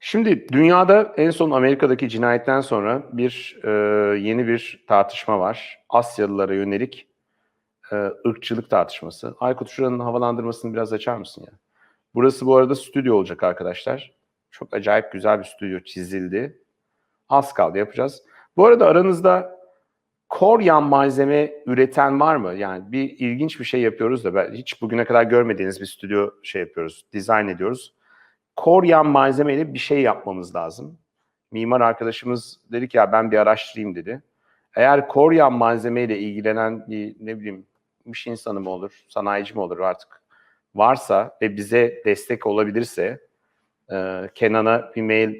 Şimdi dünyada en son Amerika'daki cinayetten sonra bir e, yeni bir tartışma var. Asyalılara yönelik e, ırkçılık tartışması. Aykut şuranın havalandırmasını biraz açar mısın ya? Burası bu arada stüdyo olacak arkadaşlar. Çok acayip güzel bir stüdyo çizildi. Az kaldı yapacağız. Bu arada aranızda koryan malzeme üreten var mı? Yani bir ilginç bir şey yapıyoruz da ben hiç bugüne kadar görmediğiniz bir stüdyo şey yapıyoruz, dizayn ediyoruz. Koryan malzemeyle bir şey yapmamız lazım. Mimar arkadaşımız dedi ki ya ben bir araştırayım dedi. Eğer koryan malzemeyle ilgilenen bir ne bileyim iş insanı mı olur, sanayici mi olur artık varsa ve bize destek olabilirse e, Kenan'a bir mail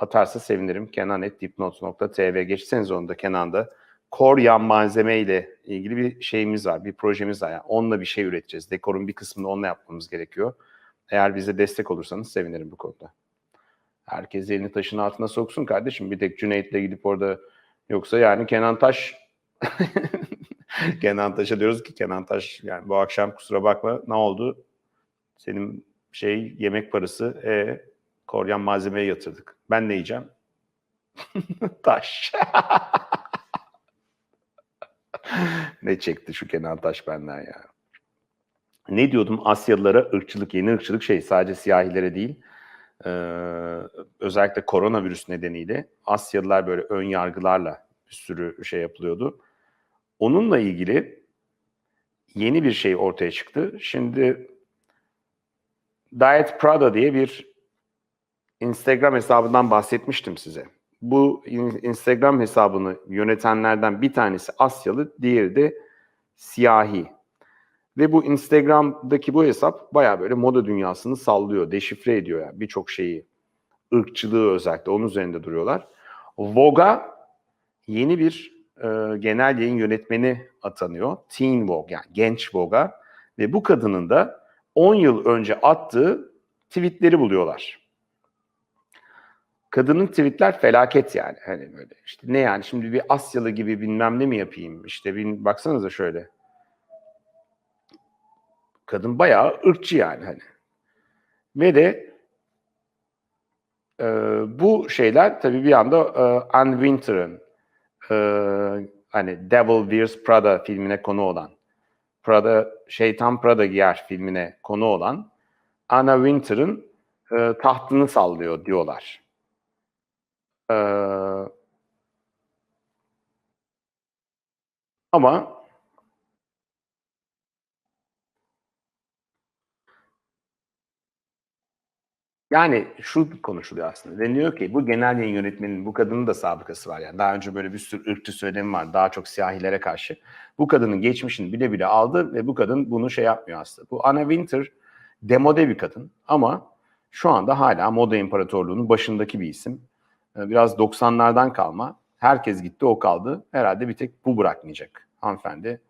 atarsa sevinirim. kenan.dipnot.tv geçseniz onu da Kenan'da. Koryan malzeme ile ilgili bir şeyimiz var, bir projemiz var. Yani onunla bir şey üreteceğiz. Dekorun bir kısmını onunla yapmamız gerekiyor. Eğer bize destek olursanız sevinirim bu konuda. Herkes elini taşın altına soksun kardeşim. Bir tek Cüneyt'le gidip orada yoksa yani Kenan Taş Kenan Taş'a diyoruz ki Kenan Taş yani bu akşam kusura bakma ne oldu? Senin şey yemek parası e koryan malzemeye yatırdık. Ben ne yiyeceğim? Taş. ne çekti şu Kenan Taş benden ya. Ne diyordum? Asyalılara ırkçılık, yeni ırkçılık şey sadece siyahilere değil. Ee, özellikle koronavirüs nedeniyle Asyalılar böyle ön yargılarla bir sürü şey yapılıyordu. Onunla ilgili yeni bir şey ortaya çıktı. Şimdi Diet Prada diye bir Instagram hesabından bahsetmiştim size. Bu Instagram hesabını yönetenlerden bir tanesi Asyalı, diğeri de siyahi. Ve bu Instagram'daki bu hesap baya böyle moda dünyasını sallıyor, deşifre ediyor yani birçok şeyi. Irkçılığı özellikle onun üzerinde duruyorlar. Vogue'a yeni bir e, genel yayın yönetmeni atanıyor. Teen Vogue yani genç Vogue'a. Ve bu kadının da 10 yıl önce attığı tweetleri buluyorlar. Kadının tweetler felaket yani. Hani böyle işte ne yani şimdi bir Asyalı gibi bilmem ne mi yapayım? İşte bin, baksanıza şöyle. Kadın bayağı ırkçı yani hani. Ve de e, bu şeyler tabii bir anda e, Anne Winter'ın e, hani Devil Wears Prada filmine konu olan Prada Şeytan Prada Giyer filmine konu olan Anna Winter'ın e, tahtını sallıyor diyorlar. E, ama Yani şu konuşuluyor aslında. Deniyor ki bu genel yayın yönetmeninin, bu kadının da sabıkası var. Yani daha önce böyle bir sürü ırkçı söylemi var. Daha çok siyahilere karşı. Bu kadının geçmişini bile bile aldı ve bu kadın bunu şey yapmıyor aslında. Bu Anna Winter demode bir kadın ama şu anda hala moda imparatorluğunun başındaki bir isim. Ee, biraz 90'lardan kalma. Herkes gitti o kaldı. Herhalde bir tek bu bırakmayacak hanımefendi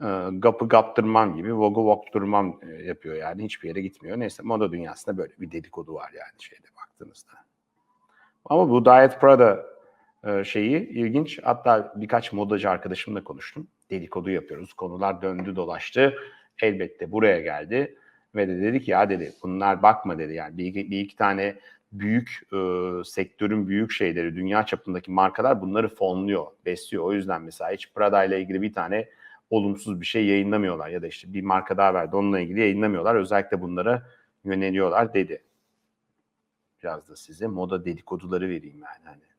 e, gapı gaptırmam gibi vogu vokturmam e, yapıyor yani hiçbir yere gitmiyor. Neyse moda dünyasında böyle bir dedikodu var yani şeyde baktığınızda. Ama bu Diet Prada e, şeyi ilginç. Hatta birkaç modacı arkadaşımla konuştum. Dedikodu yapıyoruz. Konular döndü dolaştı. Elbette buraya geldi. Ve de dedi ki ya dedi bunlar bakma dedi yani bir, bir iki tane büyük e, sektörün büyük şeyleri dünya çapındaki markalar bunları fonluyor, besliyor. O yüzden mesela hiç Prada ile ilgili bir tane olumsuz bir şey yayınlamıyorlar ya da işte bir marka daha verdi onunla ilgili yayınlamıyorlar. Özellikle bunlara yöneliyorlar dedi. Biraz da size moda dedikoduları vereyim yani. Hani